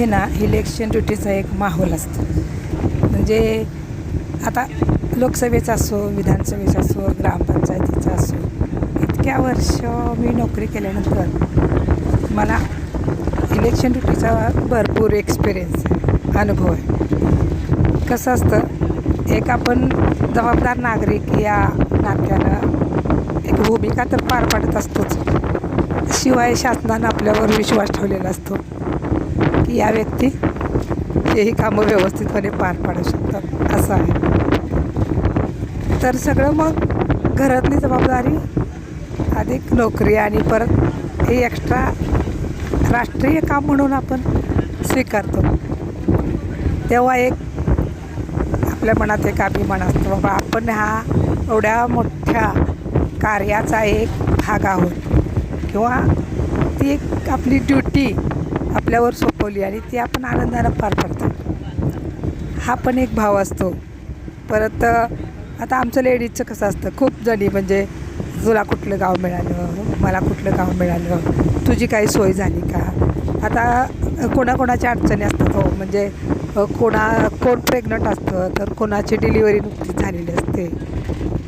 हे ना इलेक्शन ड्युटीचा एक माहोल असतो. म्हणजे आता लोकसभेचा असो विधानसभेचा असो ग्रामपंचायतीचा असो इतक्या वर्ष मी नोकरी केल्यानंतर मला इलेक्शन ड्युटीचा भरपूर एक्सपिरियन्स आहे अनुभव आहे. कसं असतं एक आपण जबाबदार नागरिक या नात्यानं एक भूमिका तर पार पाडत असतोच. शिवाय शासनानं आपल्यावर विश्वास ठेवलेला असतो. या व्यक्ती तेही कामं व्यवस्थितपणे पार पाडू शकतात असं आहे. तर सगळं मग घरातली जबाबदारी अधिक नोकरी आणि परत हे एक्स्ट्रा राष्ट्रीय काम म्हणून आपण स्वीकारतो. तेव्हा एक आपल्या मनात एक अभिमान असतो बाबा आपण हा एवढ्या मोठ्या कार्याचा एक भाग आहोत. किंवा ती एक आपली ड्युटी आपल्यावर सोपवली आणि ती आपण आनंदानं पार पडतो. हा पण एक भाव असतो. परत आता आमचं लेडीजचं कसं असतं खूप जणी म्हणजे तुला कुठलं गाव मिळालं मला कुठलं गाव मिळालं तुझी काही सोय झाली का? आता कोणाकोणाच्या अडचणी असतात हो म्हणजे कोणा कोण प्रेग्नंट असतं तर कोणाची डिलिव्हरी नुकतीच झालेली असते.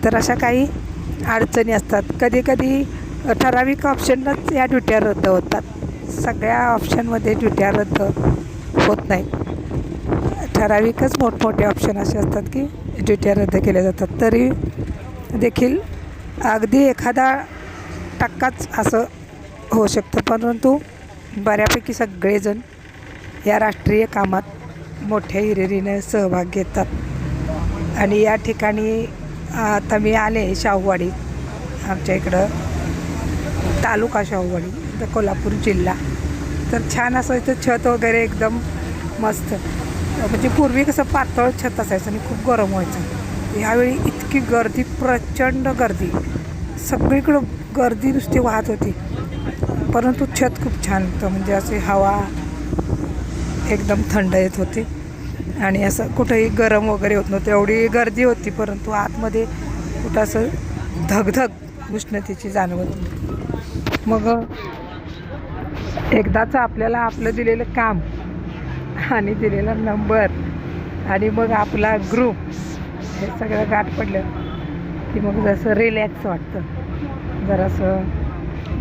तर अशा काही अडचणी असतात. कधी कधी ठराविक ऑप्शनच या ड्युट्या रद्द होतात. सगळ्या ऑप्शनमध्ये ड्युट्या रद्द होत नाहीत ठराविकच मोठमोठे ऑप्शन असे असतात की ड्युट्या रद्द केल्या जातात. तरी देखील अगदी एखादा टक्काच असं होऊ शकतं. परंतु बऱ्यापैकी सगळेजण या राष्ट्रीय कामात मोठ्या हिरिरीने सहभाग घेतात. आणि या ठिकाणी आता मी आले शाहूवाडी आमच्या इकडं तालुका शाहूवाडी. इथं कोल्हापूर जिल्हा. तर छान असं इथं छत वगैरे एकदम मस्त. म्हणजे पूर्वी कसं पातळ छत असायचं आणि खूप गरम व्हायचं. ह्यावेळी इतकी गर्दी प्रचंड गर्दी. सगळीकडं गर्दी नुसती वाहत होती. परंतु छत खूप छान होतं. म्हणजे असे हवा एकदम थंड येत होती. आणि असं कुठंही गरम वगैरे होत नव्हतं. एवढी गर्दी होती परंतु आतमध्ये कुठं असं धगधग उष्णतेची जाणवत मग एकदाचं आपल्याला आपलं दिलेलं काम आणि दिलेला नंबर आणि मग आपला ग्रुप हे सगळं गाठ पडलं की मग जसं रिलॅक्स वाटतं. जरासं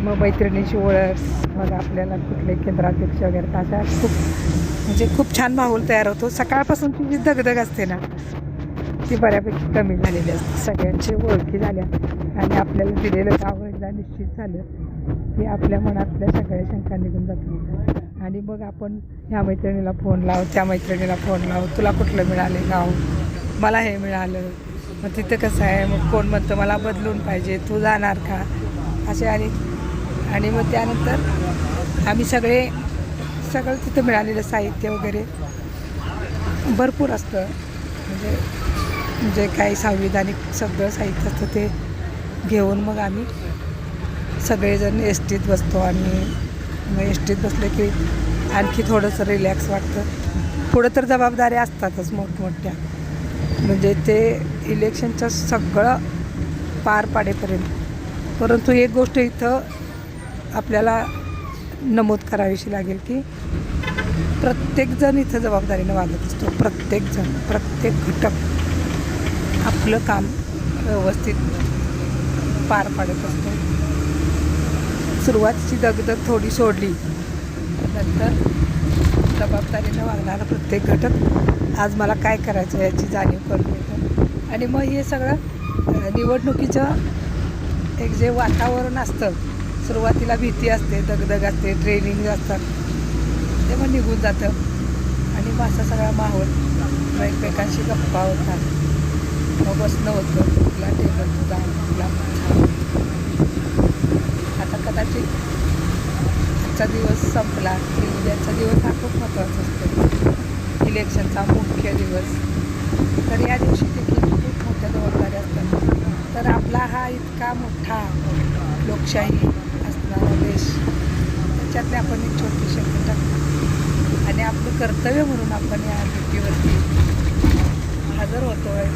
मग मैत्रिणीची ओळख मग आपल्याला कुठले केंद्राध्यक्ष वगैरे. अशा खूप म्हणजे खूप छान माहोल तयार होतो. सकाळपासूनची जी दगदग असते ना ती बऱ्यापैकी कमी झालेली असते. सगळ्यांची ओळखी झाल्या आणि आपल्याला दिलेलं काम एकदा निश्चित झालं. की आपल्या मनातल्या सगळ्या शंका निघून जातात. आणि मग आपण ह्या मैत्रिणीला फोन लाव त्या मैत्रिणीला फोन लाव. तुला कुठलं मिळाले गाव? मला हे मिळालं. मग तिथं कसं आहे? मग कोण म्हणतं मला बदलून पाहिजे. तू जाणार का? असे आणि आणि मग त्यानंतर आम्ही सगळे सगळं तिथं मिळालेलं साहित्य वगैरे भरपूर असतं. म्हणजे जे काही संविधानिक सगळं साहित्य असतं ते घेऊन मग आम्ही सगळेजण एस टीत बसतो आणि मग एस टीत बसले की आणखी थोडंसं रिलॅक्स वाटतं. पुढं तर जबाबदाऱ्या असतातच मोठमोठ्या. म्हणजे ते इलेक्शनचं सगळं पार पाडेपर्यंत. परंतु एक गोष्ट इथं आपल्याला नमूद करावीशी लागेल की प्रत्येकजण इथं जबाबदारीनं वागत असतो. प्रत्येकजण प्रत्येक घटक आपलं काम व्यवस्थित पार पाडत असतो. सुरुवातीची दगदग थोडी सोडली. नंतर जबाबदारीनं वागणारा प्रत्येक घटक. आज मला काय करायचं याची जाणीव करून येतं. आणि मग हे सगळं निवडणुकीचं एक जे वातावरण असतं सुरुवातीला भीती असते दगदग असते ट्रेनिंग असतात ते मग निघून जातं. आणि मग असा सगळा माहोल एकमेकांशी गप्पा होतात. मग बसणं होतं तुला टेबल तुझा तुला छान आता कदाचित आजचा दिवस संपला की उद्याचा दिवस हा खूप महत्त्वाचा असतो. इलेक्शनचा मुख्य दिवस. तर या दिवशी देखील खूप मोठ्या जबाबदाऱ्या असतात. तर आपला हा इतका मोठा लोकशाही असणारा देश त्याच्यातले आपण एक छोटी शक्ती टाकतो आणि आपलं कर्तव्य म्हणून आपण या ड्युटीवरती हजर होतो आहे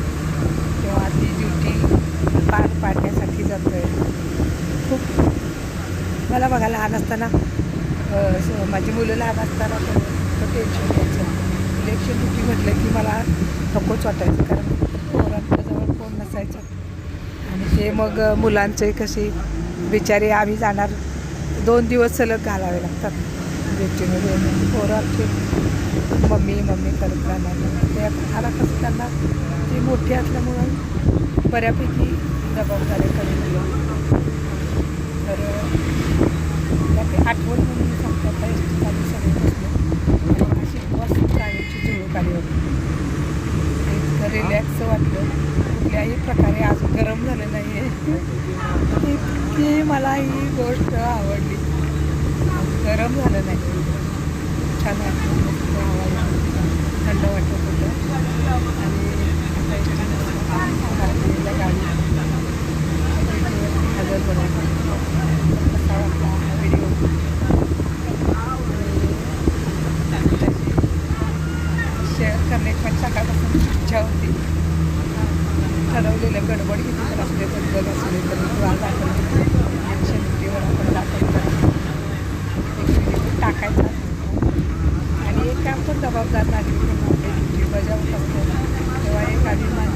किंवा ती ड्युटी पार पाडण्यासाठी जातो आहे खूप. मला बघा लहान असताना माझी मुलं लहान असताना तर टेन्शन घ्यायचं इलेक्शन ड्युटी म्हटलं की मला नकोच वाटायचं कारण पोरांच्याजवळ फोन नसायचं. आणि ते मग मुलांचे कशी बिचारे आम्ही जाणार दोन दिवस सलग घालावे लागतात. ड्युटीमध्ये पोरं आमची मम्मी मम्मी करत राहणार. ते आला कसं त्यांना ती मोठी असल्यामुळं बऱ्यापैकी जबाबदाऱ्या कमी दिल्या तर मला ते आठवण म्हणून सांगतात एस टी चालू सगळे बसलो आणि अशी मस्त गाण्याची झुळूक आली होती ते इतकं रिलॅक्स वाटलं कुठल्याही प्रकारे आज गरम झालं नाही आहे इतकी मला ही गोष्ट आवडली. गरम झालं नाही. छान वाटलं. थंड वाटत होतं. आणि आता गाडी हजर बनवली कसा वाटला व्हिडिओ शेअर करण्याची पण सकाळपासून इच्छा होती. ठरवलेलं गडबड किती तर असले बदल असले तरी किंवा दाखवले शेतीवर आपण दाखवतो. एक टाकायचा. आणि एक काम पण जबाबदार नागरिक म्हणून आपली ड्युटी बजावत असतो.